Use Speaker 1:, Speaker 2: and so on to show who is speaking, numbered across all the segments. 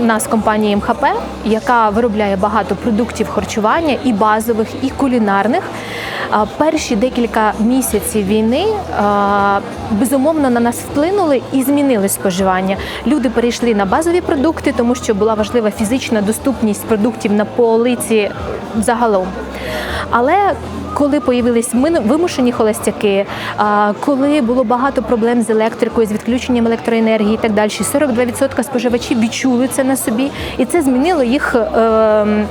Speaker 1: у нас компанія МХП, яка виробляє багато продуктів харчування і базових, і кулінарних. Перші декілька місяців війни безумовно на нас вплинули і змінили споживання. Люди перейшли на базові продукти, тому що була важлива фізична доступність продуктів на полиці загалом. Але коли появились вимушені холостяки, коли було багато проблем з електрикою, з відключенням електроенергії і так далі, 42% споживачів відчули це на собі, і це змінило їх. ем,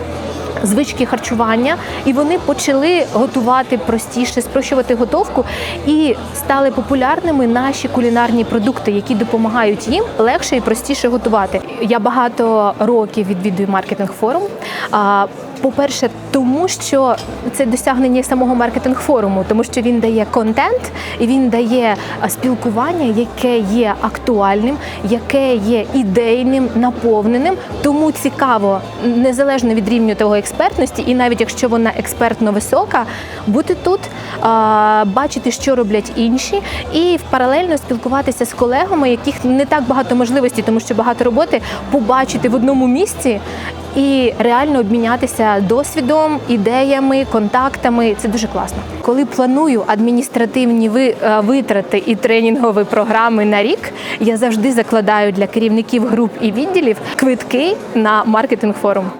Speaker 1: Звички харчування, і вони почали готувати простіше, спрощувати готовку, і стали популярними наші кулінарні продукти, які допомагають їм легше і простіше готувати. Я багато років відвідую маркетинг форум. По-перше, тому що це досягнення самого маркетинг форуму, тому що він дає контент і він дає спілкування, яке є актуальним, яке є ідейним, наповненим. Тому цікаво, незалежно від рівню того експертності, і навіть якщо вона експертно висока, бути тут, бачити, що роблять інші, і паралельно спілкуватися з колегами, яких не так багато можливостей, тому що багато роботи побачити в одному місці і реально обмінятися досвідом, ідеями, контактами. Це дуже класно. Коли планую адміністративні е, витрати і тренінгові програми на рік, я завжди закладаю для керівників груп і відділів квитки на маркетинг форум.